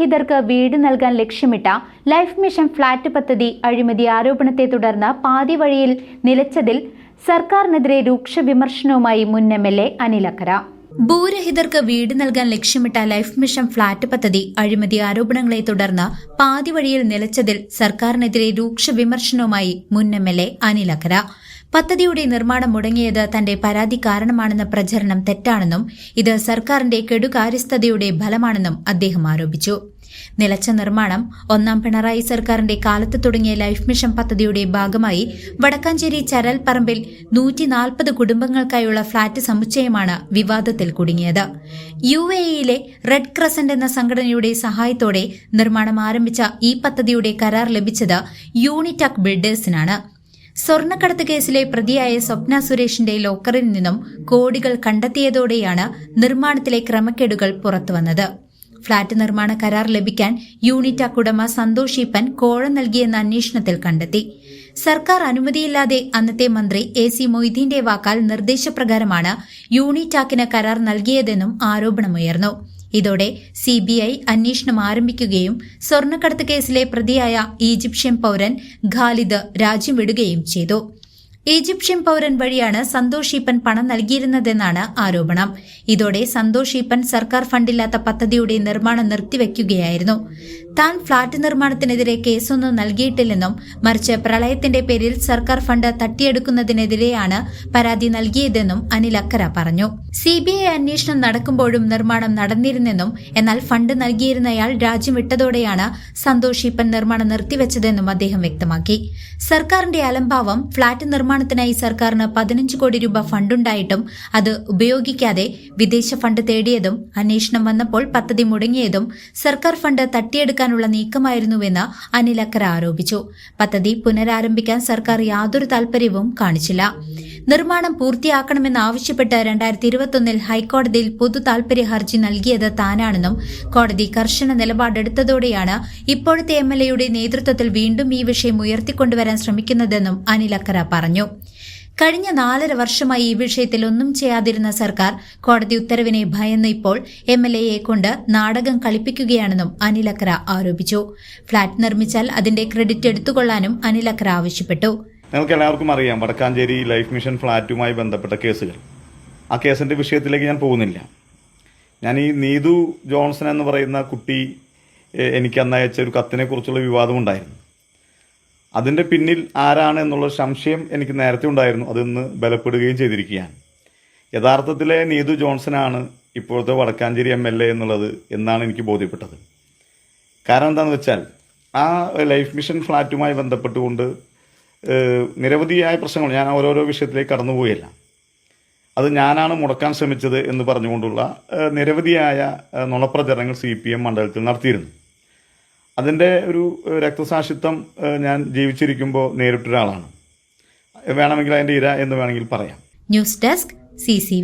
കാലിയാവാതെ ഭൂരഹിതർക്ക് വീട് നൽകാൻ ലക്ഷ്യമിട്ട life mission flat പദ്ധതി അഴിമതി ആരോപണത്തെ തുടർന്ന് പാതി വഴിയിൽ നിലച്ചതിൽ സർക്കാരിനെതിരെ രൂക്ഷ വിമർശനവുമായി മുൻ എം എൽ എ അനിലക്കര ഭൂരഹിതർക്ക് വീട് നൽകാൻ ലക്ഷ്യമിട്ട ലൈഫ് മിഷൻ ഫ്ളാറ്റ് പദ്ധതി അഴിമതി ആരോപണങ്ങളെ തുടർന്ന് പാതി വഴിയിൽ നിലച്ചതിൽ സർക്കാരിനെതിരെ രൂക്ഷ വിമർശനവുമായി മുൻ എം എൽ എ അനിലക്കര പദ്ധതിയുടെ നിർമ്മാണം മുടങ്ങിയത് തന്റെ പരാതി കാരണമാണെന്ന പ്രചരണം തെറ്റാണെന്നും ഇത് സർക്കാരിന്റെ കെടുകാര്യസ്ഥതയുടെ ഫലമാണെന്നും അദ്ദേഹം ആരോപിച്ചു. നിലച്ച നിർമ്മാണം ഒന്നാം പിണറായി സർക്കാരിന്റെ കാലത്ത് തുടങ്ങിയ ലൈഫ് മിഷൻ പദ്ധതിയുടെ ഭാഗമായി വടക്കാഞ്ചേരി ചരൽ പറമ്പിൽ നൂറ്റി നാൽപ്പത് കുടുംബങ്ങൾക്കായുള്ള ഫ്ളാറ്റ് സമുച്ചയമാണ് വിവാദത്തിൽ കുടുങ്ങിയത്. യു എ ഇയിലെ റെഡ് ക്രസന്റ് എന്ന സംഘടനയുടെ സഹായത്തോടെ നിർമ്മാണം ആരംഭിച്ച ഈ പദ്ധതിയുടെ കരാർ ലഭിച്ചത് യൂണിറ്റക് ബിൽഡേഴ്സിനാണ്. സ്വർണക്കടത്ത് കേസിലെ പ്രതിയായ സ്വപ്ന സുരേഷിന്റെ ലോക്കറിൽ നിന്നും കോടികൾ കണ്ടെത്തിയതോടെയാണ് നിർമ്മാണത്തിലെ ക്രമക്കേടുകൾ പുറത്തുവന്നത് ഫ്ളാറ്റ് നിർമ്മാണ കരാർ ലഭിക്കാൻ യൂണിറ്റാക് ഉടമ സന്തോഷ് ഈപ്പൻ കോഴ നൽകിയെന്ന അന്വേഷണത്തിൽ കണ്ടെത്തി. സർക്കാർ അനുമതിയില്ലാതെ അന്നത്തെ മന്ത്രി എ സി മൊയ്തീന്റെ വാക്കാൽ നിർദ്ദേശപ്രകാരമാണ് യൂണിറ്റാക്കിന് കരാർ നൽകിയതെന്നും ആരോപണമുയർന്നു. ഇതോടെ സിബിഐ അന്വേഷണം ആരംഭിക്കുകയും സ്വർണക്കടത്ത് കേസിലെ പ്രതിയായ ഈജിപ്ഷ്യൻ പൌരൻ ഖാലിദ് രാജ്യം വിടുകയും ചെയ്തു. ഈജിപ്ഷ്യൻ പൌരൻ വഴിയാണ് സന്തോഷ് ഈപ്പൻ പണം നൽകിയിരുന്നതെന്നാണ് ആരോപണം. ഇതോടെ സന്തോഷ് ഈപ്പൻ സർക്കാർ ഫണ്ടില്ലാത്ത പദ്ധതിയുടെ നിർമ്മാണം നിർത്തിവെക്കുകയായിരുന്നു. താൻ ഫ്ളാറ്റ് നിർമ്മാണത്തിനെതിരെ കേസൊന്നും നൽകിയിട്ടില്ലെന്നും മറിച്ച് പ്രളയത്തിന്റെ പേരിൽ സർക്കാർ ഫണ്ട് തട്ടിയെടുക്കുന്നതിനെതിരെയാണ് പരാതി നൽകിയതെന്നും അനിൽ അക്കര പറഞ്ഞു. സി ബി ഐ അന്വേഷണം നടക്കുമ്പോഴും നിർമ്മാണം നടന്നിരുന്നെന്നും എന്നാൽ ഫണ്ട് നൽകിയിരുന്നയാൾ രാജ്യം വിട്ടതോടെയാണ് സന്തോഷ് ഈപ്പൻ നിർമ്മാണം നിർത്തിവെച്ചതെന്നും അദ്ദേഹം വ്യക്തമാക്കി. സർക്കാരിന്റെ അലംഭാവം ഫ്ളാറ്റ് നിർമ്മാണത്തിനായി സർക്കാരിന് പതിനഞ്ച് കോടി രൂപ ഫണ്ടുണ്ടായിട്ടും അത് ഉപയോഗിക്കാതെ വിദേശ ഫണ്ട് തേടിയതും അന്വേഷണം വന്നപ്പോൾ പദ്ധതി മുടങ്ങിയതും സർക്കാർ ഫണ്ട് തട്ടിയെടുക്കാനുള്ള നീക്കമായിരുന്നുവെന്ന് അനിൽ അക്കര ആരോപിച്ചു. പദ്ധതി പുനരാരംഭിക്കാൻ സർക്കാർ യാതൊരു താൽപര്യവും കാണിച്ചില്ല. നിർമ്മാണം പൂർത്തിയാക്കണമെന്ന് ആവശ്യപ്പെട്ട് രണ്ടായിരത്തി ഇരുപത്തൊന്നിൽ ഹൈക്കോടതിയിൽ പൊതു താൽപര്യ ഹർജി നൽകിയത് താനാണെന്നും കോടതി കർശന നിലപാടെടുത്തതോടെയാണ് ഇപ്പോഴത്തെ എം എൽ എയുടെ നേതൃത്വത്തിൽ വീണ്ടും ഈ വിഷയം ഉയർത്തിക്കൊണ്ടുവരാൻ ശ്രമിക്കുന്നതെന്നും അനിൽ അക്കര പറഞ്ഞു. കഴിഞ്ഞ നാലര വർഷമായി ഈ വിഷയത്തിൽ ഒന്നും ചെയ്യാതിരുന്ന സർക്കാർ കോടതി ഉത്തരവിനെ ഭയന്ന് ഇപ്പോൾ എം എൽ എയെ കൊണ്ട് നാടകം കളിപ്പിക്കുകയാണെന്നും അനിലക്കര ആരോപിച്ചു. ഫ്ളാറ്റ് നിർമ്മിച്ചാൽ അതിന്റെ ക്രെഡിറ്റ് എടുത്തുകൊള്ളാനും അനിലക്കര ആവശ്യപ്പെട്ടു. നിങ്ങൾക്ക് എല്ലാവർക്കും അറിയാം വടക്കാഞ്ചേരി ലൈഫ് മിഷൻ ഫ്ലാറ്റുമായി ബന്ധപ്പെട്ട കേസുകൾ. ആ കേസിന്റെ വിഷയത്തിലേക്ക് ഞാൻ പോകുന്നില്ല. ഞാൻ ഈ നീതു ജോൺസൺ എന്ന് പറയുന്ന കുട്ടി എനിക്ക് അന്ന് അയച്ച ഒരു കത്തിനെ കുറിച്ചുള്ള വിവാദമുണ്ടായിരുന്നു അതിന്റെ പിന്നിൽ ആരാണ് എന്നുള്ള സംശയം എനിക്ക് നേരത്തെ ഉണ്ടായിരുന്നു. അതിന്ന് ബലപ്പെടുകയും ചെയ്തിരിക്കുകയാണ്. യഥാർത്ഥത്തിലെ നീതു ആണ് ഇപ്പോഴത്തെ വടക്കാഞ്ചേരി എം എൽ എ എന്നുള്ളത് എന്നാണ് എനിക്ക് ബോധ്യപ്പെട്ടത്. കാരണം എന്താണെന്ന് വെച്ചാൽ ആ ലൈഫ് മിഷൻ ഫ്ലാറ്റുമായി ബന്ധപ്പെട്ടുകൊണ്ട് നിരവധിയായ പ്രശ്നങ്ങൾ. ഞാൻ ഓരോരോ വിഷയത്തിലേക്ക് കടന്നുപോയില്ല അത് ഞാനാണ് മുടക്കാൻ ശ്രമിച്ചത് എന്ന് പറഞ്ഞുകൊണ്ടുള്ള നിരവധിയായ നുണപ്രചരണങ്ങൾ സി പി എം മണ്ഡലത്തിൽ നടത്തിയിരുന്നു. അതിന്റെ ഒരു രക്തസാക്ഷിത്വം ഞാൻ ജീവിച്ചിരിക്കുമ്പോൾ നേരിട്ടൊരാളാണ്. വേണമെങ്കിൽ അതിന്റെ ഇര എന്ന് വേണമെങ്കിൽ പറയാം. News desk C